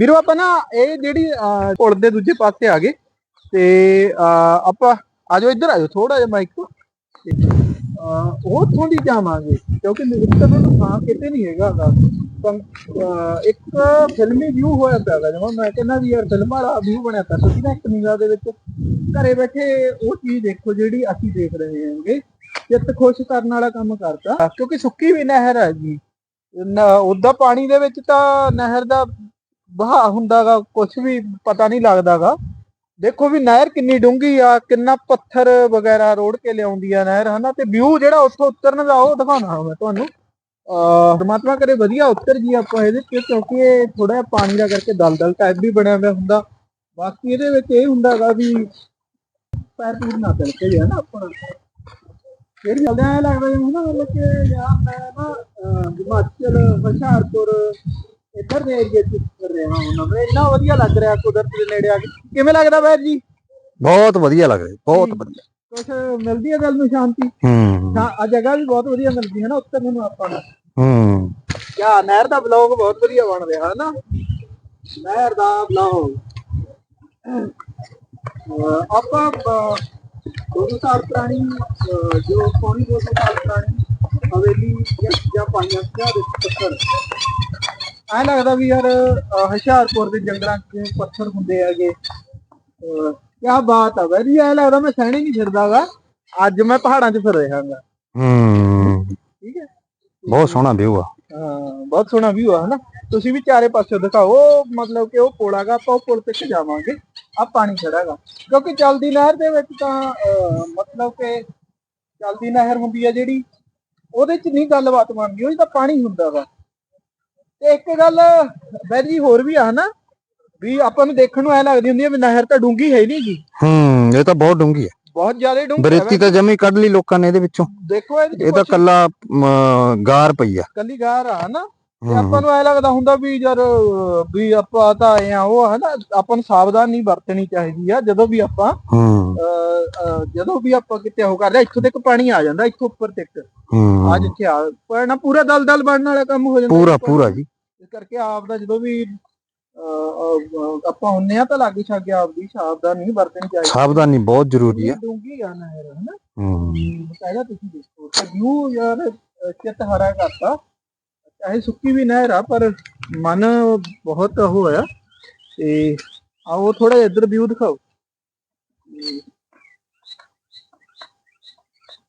ਵੀਰੋ, ਆਪਾਂ ਨਾ ਇਹ ਜਿਹੜੀ ਪੁਲ ਦੇ ਦੂਜੇ ਪਾਸੇ ਆ ਗਏ ਤੇ ਆਪਾਂ ਆਜੋ ਇੱਧਰ ਆਜੋ ਥੋੜਾ ਜਿਹਾ ਮਾਈਕ ਤੋਂ। ਉਹ ਉੱਥੋਂ ਜਾਵਾਂਗੇ, ਕਿਉਂਕਿ ਉੱਤਰ ਨੂੰ ਥਾਂ ਕਿਤੇ ਨਹੀਂ ਹੈਗਾ ਇੱਕ ਫਿਲਮੀ ਵਿਊ ਹੋਇਆ ਪਿਆ ਗਾ ਮੈਂ ਕਹਿੰਦਾ ਵੀ ਯਾਰ ਫਿਲਮ ਵਾਲਾ ਵਿਊ ਬਣਿਆ ਪਿਆ, ਤੁਸੀਂ ਨਾ ਇੱਕ ਨਿਗਾਹ ਦੇ ਵਿੱਚ ਘਰੇ ਬੈਠੇ ਉਹ ਚੀਜ਼ ਦੇਖੋ ਜਿਹੜੀ ਅਸੀਂ ਦੇਖ ਰਹੇ ਹਾਂਗੇ ਚਿੱਤ ਖੁਸ਼ ਕਰਨ ਵਾਲਾ ਕੰਮ ਕਰਦਾ ਕਿਉਂਕਿ ਸੁੱਕੀ ਵੀ ਨਹਿਰ ਹੈ ਜੀ। ਉਹਦਾ ਪਾਣੀ ਦੇ ਵਿੱਚ ਤਾਂ ਨਹਿਰ ਦਾ ਵਹਾ, ਹੁੰਦਾਗਾ ਕੁਝ ਵੀ ਪਤਾ ਨਹੀਂ ਲੱਗਦਾਗਾ। ਦੇਖੋ ਵੀ ਨਹਿਰ ਕਿੰਨੀ ਡੂੰਘੀ ਆ, ਕਿੰਨਾ ਪੱਥਰ ਵਗੈਰਾ ਰੋੜ ਕੇ ਲਿਆਉਂਦੀ ਆ ਨਹਿਰ, ਹਨਾ? ਤੇ ਵਿਊ ਜਿਹੜਾ ਉੱਥੋਂ ਉਤਰਨ ਦਾ, ਉਹ ਦਿਖਾਉਣਾ ਮੈਂ ਤੁਹਾਨੂੰ। ਅਹ, ਪਰਮਾਤਮਾ ਕਰੇ ਵਧੀਆ ਉਤਰ ਜੀ ਆਪਾਂ ਇਹਦੇ ਚ ਕਿਉਂਕਿ ਇਹ ਥੋੜਾ ਜਿਹਾ ਪਾਣੀ ਦਾ ਕਰਕੇ ਦਲਦਲ ਟਾਈਪ ਵੀ ਬਣਿਆ ਹੋਇਆ ਹੁੰਦਾ। ਬਾਕੀ ਇਹਦੇ ਵਿੱਚ ਇਹ ਹੁੰਦਾਗਾ ਵੀ ਪੈਰ ਪੂਰ ਨਾ ਤਿਲਕੇ ਜਿਹਾ ਨਾ ਆਪਣਾ ਫਿਰ ਚੱਲਦੇ ਆ ਲੱਗਦਾ ਜਿਵੇਂ ਨਾ ਮਤਲਬ ਕਿ ਯਾਰ ਮੈਂ ਨਾ ਹਿਮਾਚਲ, ਹੁਸ਼ਿਆਰਪੁਰ ਇੱਧਰ ਦੇ ਏਰੀਏ ਚ ਕਰ ਰਿਹਾ ਹਾਂ ਹੁਣ ਮੈਨੂੰ ਇੰਨਾ ਵਧੀਆ ਲੱਗ ਰਿਹਾ ਕੁਦਰਤ ਦੇ ਨੇੜੇ ਆ ਕੇ। ਕਿਵੇਂ ਲੱਗਦਾ ਬੈਰ ਜੀ? ਬਹੁਤ ਵਧੀਆ ਲੱਗ ਰਿਹਾ ਬਹੁਤ ਵਧੀਆ। ਕੁਛ ਮਿਲਦੀ ਹੈ ਦਿਲ ਨੂੰ ਸ਼ਾਂਤੀ? ਹੂੰ। ਆ ਜਗ੍ਹਾ ਵੀ ਬਹੁਤ ਵਧੀਆ ਮਿਲਦੀ ਹੈ ਨਾ ਉੱਤਰ ਨੂੰ ਆਪਾਂ ਨੂੰ। ਹੂੰ। ਕਿਆ ਨਹਿਰ ਦਾ ਬਲੌਗ ਬਹੁਤ ਵਧੀਆ ਬਣ ਰਿਹਾ ਹੈ ਨਾ ਨਹਿਰ ਦਾ ਬਲੌਗ ਆਪਾਂ ਅਹ, ਦੋ ਸੌ ਸਾਲ ਪੁਰਾਣੀ ਜੋ ਪੌਣੀ ਦੋ ਸੌ ਸਾਲ ਪੁਰਾਣੀ ਹਵੇਲੀ ਜਾਂ ਪਾਈਆਂ ਸਿਆ ਦੇ ਪੱਥਰ। ਐ ਲੱਗਦਾ ਵੀ ਯਾਰ ਅਹ, ਹੁਸ਼ਿਆਰਪੁਰ ਦੇ ਜੰਗਲਾਂ 'ਚ ਪੱਥਰ ਹੁੰਦੇ ਹੈਗੇ। ਕੀ ਬਾਤ ਆ ਵੈਰੀ ਐ ਲੱਗਦਾ ਮੈਂ ਸਹਿਣੇ ਨਹੀਂ ਫਿਰਦਾਗਾ। ਅੱਜ ਮੈਂ ਪਹਾੜਾਂ 'ਚ ਫਿਰ ਰਿਹਾਗਾ। ਹੂੰ। ਠੀਕ ਹੈ? ਬਹੁਤ ਸੋਹਣਾ ਵਿਊ ਆ। ਹਾਂ ਬਹੁਤ ਸੋਹਣਾ ਵਿਊ ਆ ਹਨਾ? ਤੁਸੀਂ ਵੀ ਚਾਰੇ ਪਾਸੇ ਦਿਖਾਓ ਮਤਲਬ ਕਿ ਉਹ ਪੁਲ ਹੈਗਾ ਆਪਾਂ ਉਹ ਪੁਲ ਤੇ ਜਾਵਾਂਗੇ ਆ ਪਾਣੀ ਖੜਾਗਾ ਕਿਉਂਕਿ ਚਲਦੀ ਨਹਿਰ ਦੇ ਵਿੱਚ ਤਾਂ ਅਹ, ਮਤਲਬ ਕਿ ਚਲਦੀ ਨਹਿਰ ਹੁੰਦੀ ਆ ਜਿਹੜੀ ਉਹਦੇ ਚ ਨਹੀਂ ਗੱਲਬਾਤ ਬਣਦੀ ਉਹਦੇ ਤਾਂ ਪਾਣੀ ਹੁੰਦਾ ਵਾ ਤੇ ਇੱਕ ਗੱਲ ਬੈਰੀ ਹੋਰ ਵੀ ਆ ਹਨਾ ਵੀ ਆਪਾਂ ਨੂੰ ਦੇਖਣ ਨੂੰ ਐ ਲੱਗਦੀ ਹੁੰਦੀ ਆ ਵੀ ਨਹਿਰ ਤਾਂ ਡੂੰਗੀ ਹੈ ਨਹੀਂ ਗੀ ਹੂੰ ਇਹ ਤਾਂ ਬਹੁਤ ਡੂੰਗੀ ਆ ਬਹੁਤ ਜ਼ਿਆਦਾ ਡੂੰਗੀ ਬਰੇਤੀ ਤਾਂ ਜਮੀ ਕੱਢ ਲਈ ਲੋਕਾਂ ਨੇ ਇਹਦੇ ਵਿੱਚੋਂ। ਦੇਖੋ ਇਹ ਤਾਂ ਕੱਲਾ ਗਾਰ ਪਈ ਆ। ਕੱਲੀ ਗਾਰ ਆ ਹਨਾ। ਤੇ ਆਪਾਂ ਨੂੰ ਐ ਲੱਗਦਾ ਹੁੰਦਾ ਵੀ ਯਾਰ ਵੀ ਆਪਾਂ ਤਾਂ ਆਏ ਆ ਉਹ ਹਨਾ ਆਪਾਂ ਨੂੰ ਸਾਵਧਾਨੀ ਵਰਤਣੀ ਚਾਹੀਦੀ ਆ ਜਦੋਂ ਵੀ ਆਪਾਂ ਜਦੋਂ ਵੀ ਆਪਾਂ ਕਿਤੇ ਉਹ ਕਰਦੇ ਇੱਥੋਂ ਤੱਕ ਪਾਣੀ ਆ ਜਾਂਦਾ ਇੱਥੋਂ ਉੱਪਰ ਤੱਕ। ਆ ਜਿੱਥੇ ਆ ਪਰ ਨਾ ਪੂਰਾ ਦਲਦਲ ਬਣਨ ਵਾਲਾ ਕੰਮ ਹੋ ਜਾਂਦਾ। ਪੂਰਾ। ਪੂਰਾ ਜੀ। ਇਸ ਕਰਕੇ ਆਪ ਦਾ ਜਦੋਂ ਵੀ ਆਪਾਂ ਹੁੰਨੇ ਆ ਤਾਂ ਲਾਗੇ ਛਾਗੇ ਆਪ ਦੀ ਸਾਵਧਾਨੀ ਵਰਤਣੀ ਚਾਹੀਦੀ ਸਾਵਧਾਨੀ ਬਹੁਤ ਜ਼ਰੂਰੀ ਆ। ਡੂੰਗੀ ਆ ਨਹਿਰ ਹਨਾ? ਹੂੰ। ਬਕਾਇਦਾ ਤੁਸੀਂ ਦੇਖੋ ਤੇ ਯਾਰ ਚਿੱਤ ਹਰਾ ਕਰਤਾ ਚਾਹੇ ਸੁੱਕੀ ਵੀ ਨਹਿਰ ਆ, ਪਰ ਮਨ ਬਹੁਤ ਉਹ ਹੋਇਆ। ਤੇ ਆਓ ਥੋੜਾ ਇੱਧਰ ਵਿਊ ਦਿਖਾਓ।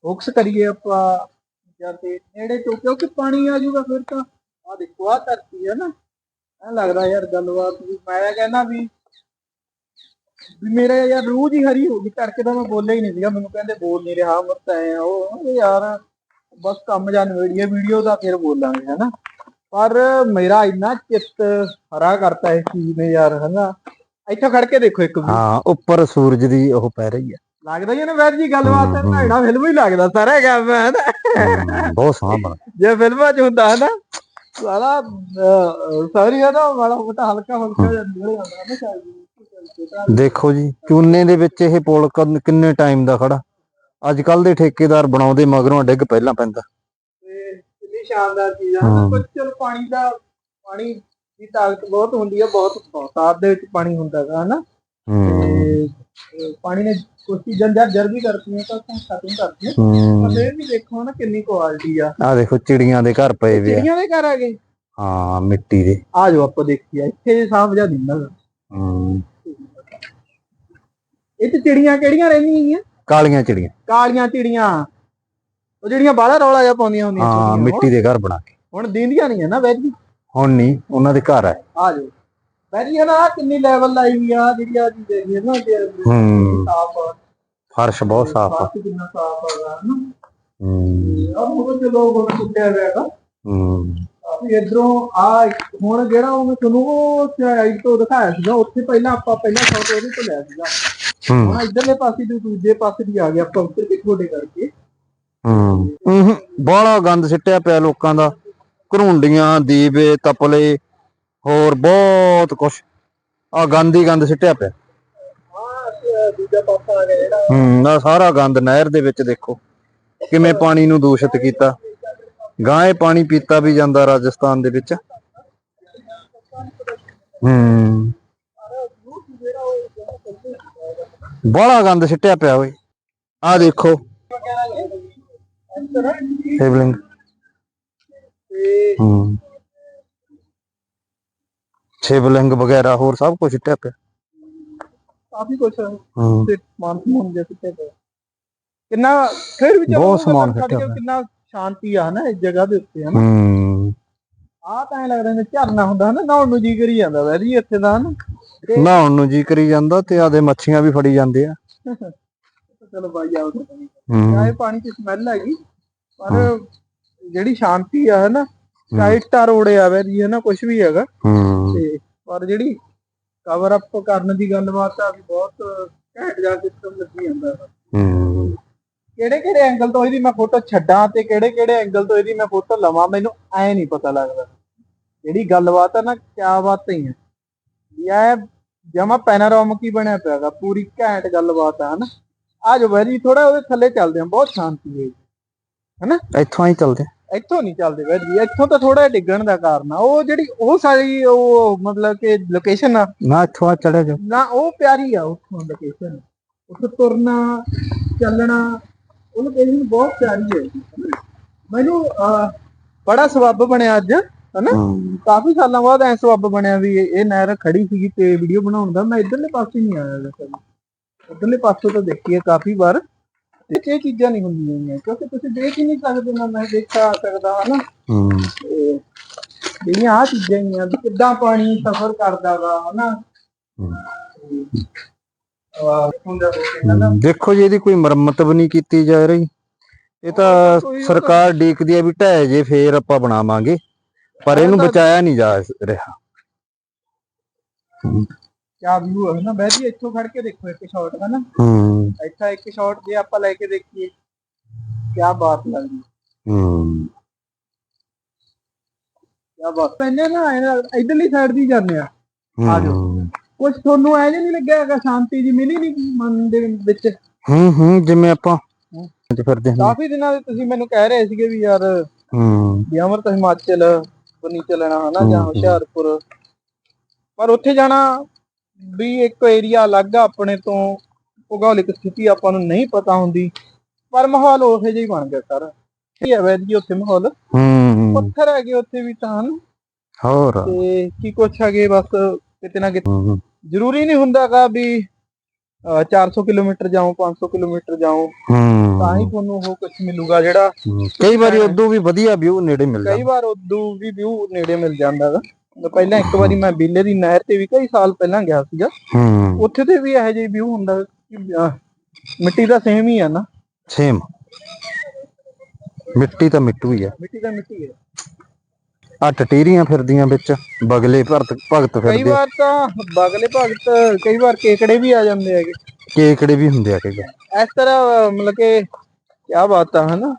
ਫੋਕਸ ਕਰੀਏ ਆਪਾਂ। ਜਾਂ ਤੇ ਨੇੜੇ ਤੋਂ, ਕਿਉਂਕਿ ਪਾਣੀ ਆ ਜਾਊਗਾ ਫਿਰ ਤਾਂ। ਆ ਦੇਖੋ ਆ ਧਰਤੀ ਹੈ ਨਾ। ਐ ਲੱਗਦਾ ਯਾਰ ਗੱਲਬਾਤ ਵੀ। ਮੈਂ ਕਹਿੰਦਾ ਵੀ ਵੀ ਮੇਰੇ ਯਾਰ ਰੂਹ ਜੀ ਹਰੀ ਹੋ ਗਈ। ਤੜਕੇ ਤਾਂ ਮੈਂ ਬੋਲਿਆ ਹੀ ਨਹੀਂ ਸੀਗਾ। ਮੈਨੂੰ ਕਹਿੰਦੇ ਬੋਲ ਨਹੀਂ ਰਿਹਾ ਮਤ ਐ ਉਹ ਉਹ ਯਾਰ ਬਸ ਕੰਮ ਜਾਂ ਨਵੇੜੀਏ ਵੀਡੀਓ ਦਾ ਫਿਰ ਬੋਲਾਂਗੇ ਹਨਾ। ਪਰ ਮੇਰਾ ਇੰਨਾ ਚਿੱਤ ਹਰਾ ਕਰਤਾ ਇਸ ਚੀਜ਼ ਨੇ ਯਾਰ ਹਨਾ। ਇੱਥੇ ਖੜ ਕੇ ਦੇਖੋ ਇੱਕ ਵੀ ਹਾਂ ਉੱਪਰ ਸੂਰਜ ਦੀ ਉਹ ਪੈ ਰਹੀ ਆ ਲੱਗਦਾ ਹੀ ਨਾ ਵੈਰ ਜੀ ਗੱਲਬਾਤ ਹਮ। ਨਹਾਣਾ ਫਿਲਮ ਹੀ ਲੱਗਦਾ ਸਾਰਾ ਕੰਮ ਹੈ ਨਾ ਹੂੰ, ਬਹੁਤ ਸੋਹਣਾ ਬਣ ਜੇ ਫਿਲਮਾਂ 'ਚ ਹੁੰਦਾ ਹੈ ਨਾ ਸਾਲਾ ਸਾਰੀ ਹੈ ਨਾ ਮਾੜਾ ਮੋਟਾ ਹਲਕਾ ਹਲਕਾ ਜਿਹਾ ਨਿਕਲ ਜਾਂਦਾ ਨਾ ਦੇਖੋ ਜੀ ਚੂਨੇ ਦੇ ਵਿੱਚ ਇਹ ਪੁਲ ਕਿੰਨੇ ਟਾਈਮ ਦਾ ਖੜਾ। ਅੱਜ ਕੱਲ ਦੇ ਠੇਕੇਦਾਰ ਬਣਾਉਂਦੇ ਮਗਰੋਂ ਡਿੱਗ ਪਹਿਲਾਂ ਪੈਂਦਾ। ਤੇ ਕਿੰਨੀ ਸ਼ਾਨਦਾਰ ਚੀਜ਼ ਆ। ਨਾ ਹਾਂ। ਕੁਝ ਚਲ ਪਾਣੀ ਦਾ ਪਾਣੀ ਦੀ ਤਾਕਤ ਬਹੁਤ ਹੁੰਦੀ ਆ ਬਹੁਤ ਬਹੁਤਾਤ ਦੇ ਵਿੱਚ ਪਾਣੀ ਹੁੰਦਾ ਹੈਗਾ ਹਨਾ? ਹੂੰ। ਤੇ ਅਹ, ਪਾਣੀ ਨੇ ਕੁਝ ਚੀਜ਼ਾਂ ਜਰ ਜਰ ਵੀ ਕਰਤੀਆਂ ਤਾਂ ਤਾਂ ਖਤਮ ਕਰਤੀਆਂ। ਹੂੰ। ਪਰ ਇਹ ਵੀ ਦੇਖੋ ਨਾ ਕਿੰਨੀ ਕੁਆਲਿਟੀ ਆ। ਆ ਦੇਖੋ ਚਿੜੀਆਂ ਦੇ ਘਰ ਪਏ ਵੇ ਆ। ਚਿੜੀਆਂ ਦੇ ਘਰ ਆ ਗਏ? ਹਾਂ ਮਿੱਟੀ ਦੇ। ਆ ਜਾਓ ਆਪਾਂ ਦੇਖੀਏ ਇੱਥੇ ਜੇ ਸਾਫ਼ ਜਿਹਾ ਦਿੰਦਾ ਹੂੰ। ਇਹ ਤੇ ਚਿੜੀਆਂ ਕਿਹੜੀਆਂ ਰਹਿੰਦੀਆਂ ਆ ਕਾਲੀਆਂ ਚਿੜੀਆਂ। ਕਾਲੀਆਂ ਚਿੜੀਆਂ। ਉਹ ਜਿਹੜੀਆਂ ਬਾਹਲਾ ਰੌਲਾ ਜਿਹਾ ਪਾਉਂਦੀਆਂ ਹੁੰਦੀਆਂ ਹਾਂ ਚਿੜੀਆਂ, ਮਿੱਟੀ ਦੇ ਘਰ ਬਣਾ ਕੇ। ਹੁਣ ਦੀਂਦੀਆਂ ਨਹੀਂ ਆ ਨਾ ਵੈਜੀ ਹੁਣ ਨਹੀਂ ਉਹਨਾਂ ਦੇ ਘਰ ਆ। ਆ ਜਾਓ। ਵੈਜੀ ਹੈ ਨਾ ਆਹ ਕਿੰਨੀ ਲੈਵਲ ਲਾਈ ਵੀ ਆ ਜਿਹੜੀ ਆ ਜੀ ਦੇਖੀ ਹੈ ਨਾ ਜੇ ਹੂੰ। ਸਾਫ਼ ਫਰਸ਼ ਬਹੁਤ ਸਾਫ਼ ਆ। ਫਰਸ਼ ਕਿੰਨਾ ਸਾਫ਼ ਹੈਗਾ ਨਾ ਹੂੰ। ਆ ਉਹ ਤੇ ਲੋਕ ਹੁਣ ਸੁੱਟਿਆ ਹੋਇਆ ਹੂੰ। ਇਧਰੋਂ ਆ ਹੁਣ ਜਿਹੜਾ ਉਹ ਮੈਂ ਤੁਹਾਨੂੰ ਉਹ ਸਾਈਡ ਤੋਂ ਦਿਖਾਇਆ ਸੀਗਾ ਉੱਥੇ ਪਹਿਲਾਂ ਆਪਾਂ ਪਹਿਲਾਂ ਸ਼ਾਟ ਉਹਦੇ ਤੋਂ ਲਿਆ ਸੀਗਾ। ਹੂੰ। ਹੁਣ ਇਧਰਲੇ ਪਾਸੇ ਤੋਂ ਦੂਜੇ ਪਾਸੇ ਦੀ ਆ ਗਿਆ ਆਪਾਂ ਉੱਤਰ ਕੇ ਛੋਟੇ ਕਰਕੇ। ਹੂੰ। ਹੂੰ ਬਾਹਲਾ ਗੰਦ ਸਿੱਟਿਆ ਪਿਆ ਲੋਕਾਂ ਦਾ। ਘਰੁੰਡੀਆਂ ਦੀਵੇ ਤਪਲੇ ਹੋਰ ਬਹੁਤ ਕੁਛ। ਆ ਗੰਦ ਹੀ ਗੰਦ ਸਿੱਟਿਆ ਪਿਆ। ਹਾਂ ਦੂਜਾ ਪਾਸਾ ਆ ਗਿਆ ਜਿਹੜਾ। ਹੂੰ ਆ ਸਾਰਾ ਗੰਦ ਨਹਿਰ ਦੇ ਵਿੱਚ ਦੇਖੋ। ਕਿਵੇਂ ਪਾਣੀ ਨੂੰ ਦੂਸ਼ਿਤ ਕੀਤਾ। ਗਾਂ ਇਹ ਪਾਣੀ ਪੀਤਾ ਵੀ ਜਾਂਦਾ ਰਾਜਸਥਾਨ ਦੇ ਵਿੱਚ। ਹੂੰ। ਬੜਾ ਗੰਦ ਸਿੱਟਿਆ ਪਿਆ ਓਏ। ਆ ਦੇਖੋ। ਹੂੰ। ਸ਼ਿਵਲਿੰਗ ਵਗੈਰਾ ਹੋਰ ਸਭ ਕੁਝ ਸਿੱਟਿਆ ਪਿਆ। ਕਾਫੀ ਕੁਝ ਤੇ ਸਮਾਨ ਸਮੂਨ ਜਿਹਾ ਕਿਤੇ ਪਿਆ। ਕਿੰਨਾ ਫਿਰ ਵੀ ਬਹੁਤ ਸਮਾਨ। ਕਿੰਨਾ ਸ਼ਾਂਤੀ ਆ ਹਨਾ ਇਸ ਜਗ੍ਹਾ ਦੇ ਉੱਤੇ ਹਨਾ। ਹੂੰ। ਆ ਤਾਂ ਐ ਲੱਗਦਾ ਜਿਵੇਂ ਝਰਨਾ ਹੁੰਦਾ ਹਨਾ ਨਹਾਉਣ ਨੂੰ ਜੀ ਕਰੀ ਜਾਂਦਾ ਵੈ ਜੀ ਇੱਥੇ ਦਾ ਹਨਾ। ਨਹਾਉਣ ਨੂੰ ਜੀ ਕਰੀ ਜਾਂਦਾ ਤੇ ਆਦੇ ਮੱਛੀਆਂ ਵੀ ਫੜੀ ਜਾਂਦੇ ਆ। ਚਲੋ ਬਾਈ ਆਓ ਹੂੰ। ਆਏ ਪਾਣੀ ਦੀ ਸਮੈਲ ਹੈਗੀ ਪਰ ਜਿਹੜੀ ਸ਼ਾਂਤੀ ਆ ਹਨਾ ਟਾਈਟਾ ਰੋੜੇ ਆਵੇ ਜੀ ਹਨਾ ਕੁਝ ਵੀ ਹੈਗਾ। ਹੂੰ। ਤੇ ਪਰ ਜਿਹੜੀ ਕਵਰ ਅਪ ਕਰਨ ਦੀ ਗੱਲਬਾਤ ਆ ਵੀ ਬਹੁਤ ਘੈਂਟ ਜਾ ਸਿਸਟਮ ਲੱਗੀ ਜਾਂਦਾ ਵਾ। ਹੂੰ। ਕਿਹੜੇ ਕਿਹੜੇ ਐਂਗਲ ਤੋਂ ਇਹਦੀ ਮੈਂ ਫੋਟੋ ਛੱਡਾਂ ਤੇ ਕਿਹੜੇ ਕਿਹੜੇ ਐਂਗਲ ਤੋਂ ਇਹਦੀ ਮੈਂ ਫੋਟੋ ਲਵਾਂ ਮੈਨੂੰ ਐ ਨਹੀਂ ਪਤਾ ਲੱਗਦਾ। ਜਿਹੜੀ ਗੱਲਬਾਤ ਆ ਨਾ ਕਿਆ ਬਾਤ ਹੀ ਹੈ ਇਹ ਜਮਾ ਪੈਨਾਰੋਮਿਕ ਹੀ ਬਣਿਆ ਪਿਆਗਾ ਪੂਰੀ ਘੈਂਟ ਗੱਲਬਾਤ ਆ ਹਨਾ? ਆ ਜੋ ਵੈਰੀ ਥੋੜਾ ਉਹਦੇ ਥੱਲੇ ਚੱਲਦੇ ਆ ਬਹੁਤ ਸ਼ਾਂਤੀ ਹੈ ਇੱਥੋਂ ਹੀ ਚੱਲਦੇ। ਇੱਥੋਂ ਨਹੀਂ ਚੱਲਦੇ ਵੈਰੀ ਇੱਥੋਂ ਤਾਂ ਥੋੜਾ ਡਿੱਗਣ ਦਾ ਕਾਰਨ ਆ। ਉਹ ਜਿਹੜੀ ਉਹ ਸਾਰੀ ਉਹ ਮਤਲਬ ਕਿ ਲੋਕੇਸ਼ਨ ਆ। ਨਾ ਇੱਥੋਂ ਆ ਚਲੇ ਜਾਓ। ਨਾ ਉਹ ਪਿਆਰੀ ਆ ਉੱਥੋਂ ਲੋਕੇਸ਼ਨ ਉੱਥੇ ਤੁਰਨਾ ਚੱਲਣਾ ਉਹ ਲੋਕੇਸ਼ਨ ਬਹੁਤ ਪਿਆਰੀ ਹੈ ਮੈਨੂੰ ਬੜਾ ਸਬੱਬ ਬਣਿਆ ਅੱਜ ਹਨਾ। ਕਾਫੀ ਸਾਲਾਂ ਬਾਅਦ ਐ ਸਬੱਬ ਬਣਿਆ ਵੀ ਇਹ ਨਹਿਰ ਖੜੀ ਸੀਗੀ ਤੇ ਵੀਡੀਓ ਬਣਾਉਣ ਦਾ। ਮੈਂ ਇਧਰਲੇ ਪਾਸੇ ਨਹੀਂ ਆਇਆ ਵੈਸੇ ਉਧਰਲੇ ਪਾਸੇ ਤਾਂ ਦੇਖੀ ਹੈ ਕਾਫੀ ਵਾਰ। ਤੇ ਇਹ ਚੀਜ਼ਾਂ ਨਹੀਂ ਹੁੰਦੀਆਂ ਹੈਗੀਆਂ, ਕਿਉਂਕਿ ਤੁਸੀਂ ਦੇਖ ਹੀ ਨਹੀਂ ਸਕਦੇ ਨਾ ਮੈਂ ਦੇਖਾ ਸਕਦਾ ਹਨਾ। ਜਿਹੜੀਆਂ ਆ ਚੀਜ਼ਾਂ ਹੀ ਆ ਕਿੱਦਾਂ ਪਾਣੀ ਸਫ਼ਰ ਕਰਦਾ ਵਾ ਹਨਾ। ਦੇਖੋ ਜੀ ਇਹਦੀ ਕੋਈ ਮੁਰੰਮਤ ਵੀ ਨਹੀਂ ਕੀਤੀ ਜਾ ਰਹੀ। ਇਹ ਤਾਂ ਸਰਕਾਰ ਡੀਕਦੀ ਆ ਵੀ ਢਹਿ ਜੇ ਫੇਰ ਆਪਾਂ ਬਣਾਵਾਂਗੇ। ਪਰ ਇਹਨੂੰ ਬਚਾਇਆ ਨਹੀਂ ਜਾ ਰਿਹਾ। ਕਿਆ ਵਿਊ ਹੈ ਨਾ ਬੈਠੀ ਇੱਥੋਂ ਖੜ ਕੇ ਦੇਖੋ ਇੱਕ ਸ਼ਾਟ ਹੈ ਨਾ ਹੂੰ। ਇੱਥਾ ਇੱਕ ਸ਼ਾਟ ਜੇ ਆਪਾਂ ਲੈ ਕੇ ਦੇਖੀਏ ਕਿਆ ਬਾਤ ਲੱਗਦੀ। ਹੂੰ। ਕਿਆ ਬਾਤ। ਪਹਿਲੇ ਨਾ ਇਧਰਲੀ ਸਾਈਡ ਦੀ ਜਾਂਦੇ ਆ। ਆ ਜਾਓ। ਕੁਝ ਤੁਹਾਨੂੰ ਐ ਨਹੀਂ ਲੱਗਿਆ ਹੈਗਾ ਸ਼ਾਂਤੀ ਜੀ ਮਿਲੀ ਨਹੀਂ ਮਨ ਦੇ ਵਿੱਚ? ਹੂੰ ਹੂੰ ਜਿਵੇਂ ਆਪਾਂ ਤੇ ਫਿਰਦੇ ਹਾਂ ਕਾਫੀ ਦਿਨਾਂ ਦੇ ਤੁਸੀਂ ਮੈਨੂੰ ਕਹਿ ਰਹੇ ਸੀਗੇ ਵੀ ਯਾਰ ਹੂੰ। ਵੀ ਅਮਰਤ ਹਿਮਾਚਲ ਬਣੀ ਚੱਲਣਾ ਹਨਾ ਜਾਂ। ਹੁਸ਼ਿਆਰਪੁਰ। ਪਰ ਉੱਥੇ ਜਾਣਾ ਵੀ ਇੱਕ ਏਰੀਆ ਅਲੱਗ ਆ ਆਪਣੇ ਤੋਂ ਭੂਗੋਲਿਕ ਸਥਿਤੀ ਆਪਾਂ ਨੂੰ ਨਹੀਂ ਪਤਾ ਹੁੰਦੀ ਪਰ ਮਾਹੌਲ ਉਹੋ ਜਿਹਾ ਹੀ ਬਣ ਗਿਆ ਸਾਰਾ। ਕੀ ਹੈ ਵੈਦ ਜੀ ਉੱਥੇ ਮਾਹੌਲ? ਹੂੰ ਪੱਥਰ ਹੈਗੇ ਉੱਥੇ ਵੀ ਤਾਂ ਹੋਰ? ਤੇ ਕੀ ਕੁਛ ਹੈਗੇ ਬਸ ਕਿਤੇ ਨਾ ਕਿਤੇ ਹੂੰ। ਜ਼ਰੂਰੀ ਨਹੀਂ ਹੁੰਦਾਗਾ ਵੀ ਅਹ, 400 ਕਿਲੋਮੀਟਰ ਜਾਓ 500 ਕਿਲੋਮੀਟਰ ਜਾਓ ਹੂੰ। ਤਾਂ ਹੀ ਤੁਹਾਨੂੰ ਉਹ ਕੁਝ ਮਿਲੂਗਾ ਜਿਹੜਾ ਹੂੰ। ਕਈ ਵਾਰੀ ਉਦੋਂ ਵੀ ਵਧੀਆ ਵਿਊ ਨੇੜੇ ਮਿਲ ਕਈ ਜਾਂਦਾ। ਵਾਰ ਉਦੋਂ ਵੀ ਵਿਊ ਨੇੜੇ ਮਿਲ ਜਾਂਦਾ ਗਾ। ਪਹਿਲਾਂ ਇੱਕ ਵਾਰੀ ਮੈਂ ਬੀਲੇ ਦੀ ਨਹਿਰ ਤੇ ਵੀ ਕਈ ਸਾਲ ਪਹਿਲਾਂ ਗਿਆ ਸੀਗਾ। ਹੂੰ। ਉੱਥੇ ਤੇ ਵੀ ਇਹੋ ਜਿਹੀ ਵਿਊ ਹੁੰਦਾ ਮਿੱਟੀ ਦਾ ਸੇਮ ਹੀ ਆ ਨਾ। ਸੇਮ। ਮਿੱਟੀ ਤਾਂ ਮਿੱਟੂ ਹੀ ਆ। ਮਿੱਟੀ ਦਾ ਮਿੱਟੀ ਹੈ ਆ ਟਟੀਰੀਆਂ ਫਿਰਦੀਆਂ ਵਿੱਚ ਬਗਲੇ ਭਗਤ ਭਗਤ ਕਈ ਫਿਰਦੇ ਵਾਰ ਤਾਂ ਬਗਲੇ ਭਗਤ ਕਈ ਵਾਰ ਕੇਕੜੇ ਵੀ ਆ ਜਾਂਦੇ ਹੈਗੇ। ਕੇਕੜੇ ਵੀ ਹੁੰਦੇ ਆ ਕਈ। ਇਸ ਤਰ੍ਹਾਂ ਅਹ, ਮਤਲਬ ਕਿ ਕੀ ਬਾਤ ਆ ਹਨਾ?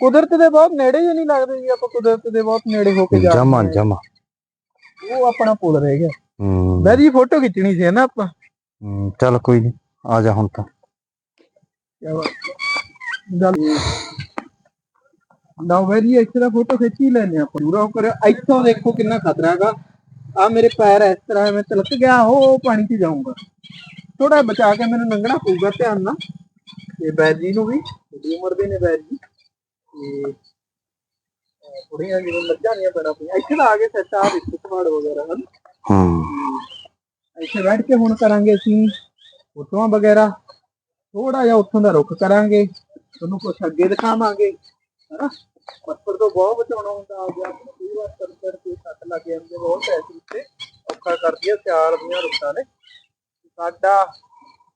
ਕੁਦਰਤ ਦੇ ਬਹੁਤ ਨੇੜੇ ਹੀ ਨਹੀਂ ਲੱਗਦੇ ਜੀ ਆਪਾਂ ਕੁਦਰਤ ਦੇ ਬਹੁਤ ਨੇੜੇ ਹੋ ਕੇ ਜਾ ਜਮਾ ਰਹੇ ਹਾਂ। ਜਮਾ। ਉਹ ਆਪਣਾ ਪੁੱਲ ਰਹਿ ਗਿਆ। ਹੂੰ। ਵੈਰੀ ਫੋਟੋ ਖਿੱਚਣੀ ਸੀ ਨਾ ਆਪਾਂ। ਹੂੰ, ਚੱਲ ਕੋਈ ਨਹੀਂ ਆ ਜਾ ਹੁਣ ਤਾਂ। ਕਿਆ ਬਾਤ। ਹੈ। ਗੱਲ ਨਾ ਵੈਰੀ ਇੱਥੇ ਦਾ ਫੋਟੋ ਖਿੱਚ ਹੀ ਲੈਨੇ ਆਪਾਂ। ਪੂਰਾ ਕਰਿਓ। ਇੱਥੋਂ ਦੇਖੋ ਕਿੰਨਾ ਖਤਰਾ ਹੈਗਾ। ਆ ਮੇਰੇ ਪੈਰ ਇਸ ਤਰ੍ਹਾਂ ਮੈਂ ਤਿਲਕ ਗਿਆ ਉਹ ਪਾਣੀ 'ਚ ਜਾਊਂਗਾ। ਥੋੜਾ ਬਚਾ ਕੇ ਮੈਨੂੰ ਲੰਘਣਾ ਪਊਗਾ ਧਿਆਨ ਨਾਲ। ਤੇ ਬੈਦ ਜੀ ਨੂੰ ਵੀ ਛੋਟੀ ਉਮਰ ਦੇ ਨੇ ਬੈਦ ਜੀ ਤੇ ਥੋੜੀਆਂ ਜਿਵੇਂ ਮੱਝਾਂ ਨਹੀਂ ਪੈਣਾ ਪਈਆਂ। ਇੱਥੇ ਤਾਂ ਆ ਕੇ ਸੈੱਟ ਆ ਦੇਖੋ ਪਹਾੜ ਵਗੈਰਾ ਹਨ? ਹੂੰ। ਇੱਥੇ ਬੈਠ ਕੇ ਹੁਣ ਕਰਾਂਗੇ ਅਸੀਂ ਫੋਟੋਆਂ ਵਗੈਰਾ। ਥੋੜਾ ਜਿਹਾ ਉੱਥੋਂ ਦਾ ਰੁੱਖ ਕਰਾਂਗੇ। ਤੁਹਾਨੂੰ ਕੁਝ ਅੱਗੇ ਦਿਖਾਵਾਂਗੇ। ਹਨਾ ਪੱਥਰ ਤੋਂ ਬਹੁਤ ਬਚਾਉਣਾ ਹੁੰਦਾ ਆ ਗਿਆ। ਕਈ ਵਾਰ ਕਰ ਕਰਕੇ ਸੱਟ ਲੱਗ ਜਾਂਦੇ ਬਹੁਤ ਐਸੀ ਉੱਤੇ ਔਖਾ ਕਰਦੀ ਆ ਸਿਆਲ ਦੀਆਂ ਰੁੱਤਾਂ ਨੇ। ਸਾਡਾ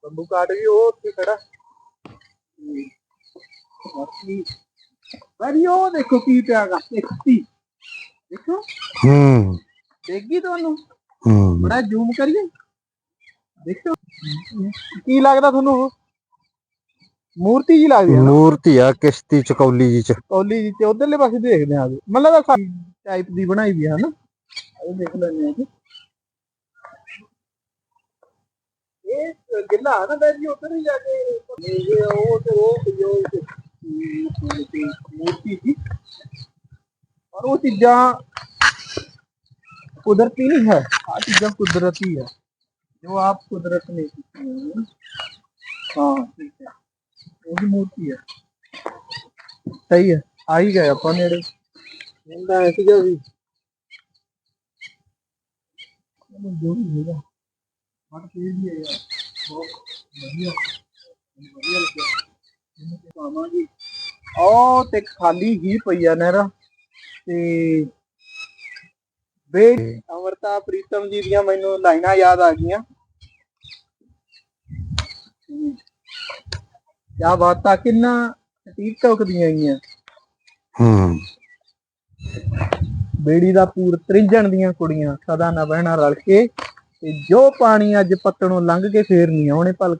ਬੰਬੂ ਕਾਟ ਵੀ ਉਹ ਉੱਥੇ ਖੜਾ। ਤੇ ਬੜੀ ਉਹ ਦੇਖੋ ਕੀ ਪਿਆਗਾ ਦੇਖੀ ਦੇਖੋ। ਹੂੰ। ਦੇਖੀ ਤੁਹਾਨੂੰ? ਹੂੰ। ਬੜਾ ਜ਼ੂਮ ਕਰੀਏ। ਦੇਖੋ। ਕੀ ਲੱਗਦਾ ਤੁਹਾਨੂੰ ਉਹ? ਮੂਰਤੀ ਜੀ ਲੱਗਦੀ ਹੈ ਨਾ? ਮੂਰਤੀ ਆ ਕਿਸ਼ਤੀ ਚਕੌਲੀ ਜੀ ਚ। ਕੌਲੀ ਜੀ ਤੇ ਉਧਰਲੇ ਪਾਸੇ ਦੇਖਦੇ ਆ ਮਤਲਬ ਦਾ ਟਾਈਪ ਦੀ ਬਣਾਈ ਵੀ ਹੈ ਨਾ ਇਹ ਦੇਖ ਲੈਂਦੇ ਆ ਜੀ। ਇਹ ਗਿੱਲਾ ਹੈ ਨਾ ਬੈਠ ਜੀ ਉੱਧਰ ਹੀ ਜਾ ਕੇ। ਇਹ ਉਹ ਤੇ ਉਹ ਜੋ ਮੂਰਤੀ ਜੀ। ਪਰ ਉਹ ਚੀਜ਼ਾਂ ਕੁਦਰਤੀ ਨਹੀਂ ਹੈ। ਆ ਚੀਜ਼ਾਂ ਕੁਦਰਤੀ ਹੈ ਜੋ ਆਪ ਕੁਦਰਤ ਨੇ ਕੀਤੀ ਹੈ ਹਾਂ ਠੀਕ ਹੈ। ਉਹਦੀ ਮੂਰਤੀ ਹੈ ਸਹੀ ਹੈ ਆ ਹੀ ਗਏ ਆਪਾਂ ਨੇੜੇ। ਹੁੰਦਾ ਐ ਸੀਗਾ ਵੀ। ਉਹਨੂੰ ਜੋ ਵੀ ਹੈਗਾ ਮਨ ਫੇਰ ਵੀ ਹੈ ਯਾਰ ਬਹੁਤ ਵਧੀਆ। ਮੈਨੂੰ ਵਧੀਆ ਲੱਗਿਆ। ਇਹਨੂੰ ਤੇ ਪਾਵਾਂਗੇ। ਉਹ ਤੇ ਖਾਲੀ ਹੀ ਪਈ ਆ ਨਹਿਰਾ। ਤੇ ਬੇ ਅਮਰਤਾ ਪ੍ਰੀਤਮ ਜੀ ਦੀਆਂ ਮੈਨੂੰ ਲਾਈਨਾਂ ਯਾਦ ਆ ਗਈਆਂ। ਕਿਆ ਬਾਤਾਂ ਕਿੰਨਾ ਸਟੀਕ ਟੋਕਦੀਆਂ ਆਈਆਂ ਹੂੰ। ਬੇੜੀ ਦਾ ਪੂਰ ਤ੍ਰਿੰਜਣ ਦੀਆਂ ਕੁੜੀਆਂ ਸਦਾ ਨਾ ਬਹਿਣਾ ਰਲ ਕੇ ਤੇ ਜੋ ਪਾਣੀ ਅੱਜ ਪੱਤਣੋਂ ਲੰਘ ਕੇ ਫੇਰ ਨਹੀਂ ਆਉਣੇ ਪਲਕ।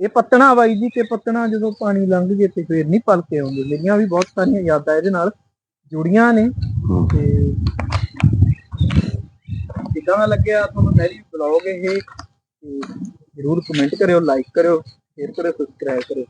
ਇਹ ਪੱਤਣਾ ਬਾਈ ਜੀ ਕਿ ਪੱਤਣਾ ਜਦੋਂ ਪਾਣੀ ਲੰਘ ਜੇ ਤੇ ਫੇਰ ਨਹੀਂ ਪਲਕੇ ਆਉਂਦੇ। ਮੇਰੀਆਂ ਵੀ ਬਹੁਤ ਸਾਰੀਆਂ ਯਾਦਾਂ ਇਹਦੇ ਨਾਲ ਜੁੜੀਆਂ ਨੇ। ਤੇ ਕਿੱਦਾਂ ਲੱਗਿਆ ਤੁਹਾਨੂੰ ਮੇਰੀ ਬਲੌਗ ਇਹ ਤੇ ਜਰੂਰ ਕਮੈਂਟ ਕਰਿਓ ਲਾਈਕ ਕਰਿਓ ਸ਼ੇਅਰ ਕਰਿਓ ਸਬਸਕ੍ਰਾਈਬ ਕਰਿਓ।